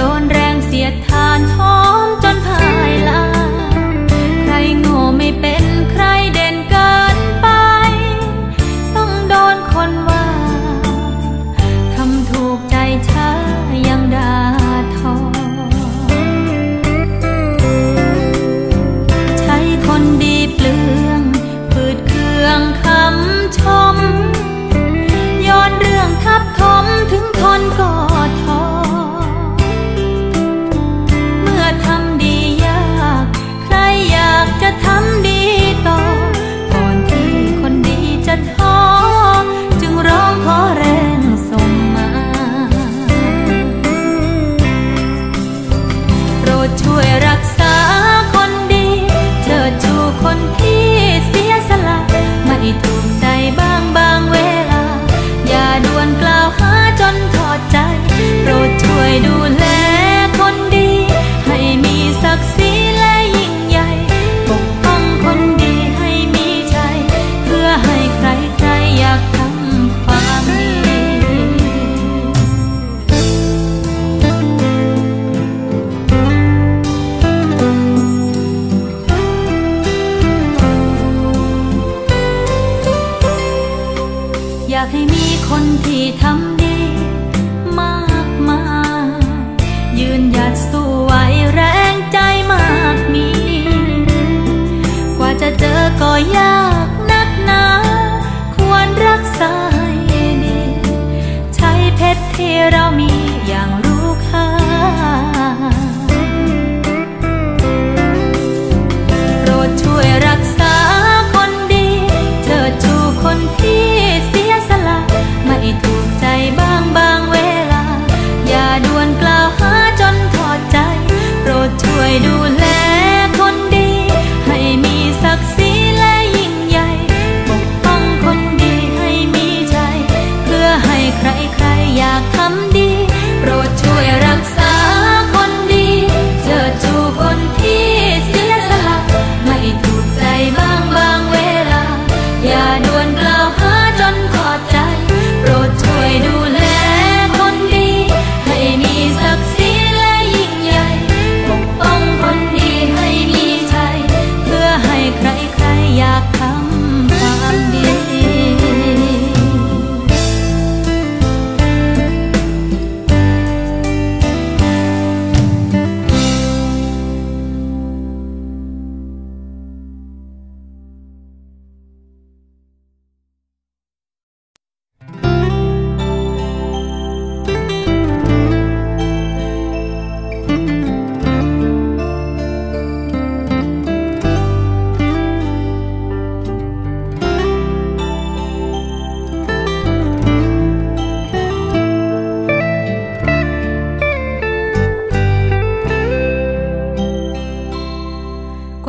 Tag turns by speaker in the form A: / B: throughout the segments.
A: โดนแรงเสียดทานท คนที่ทำดีมากมายยืนหยัดสู้ไว้แรงใจมากมี กว่าจะเจอก็ยาก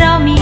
A: เรามี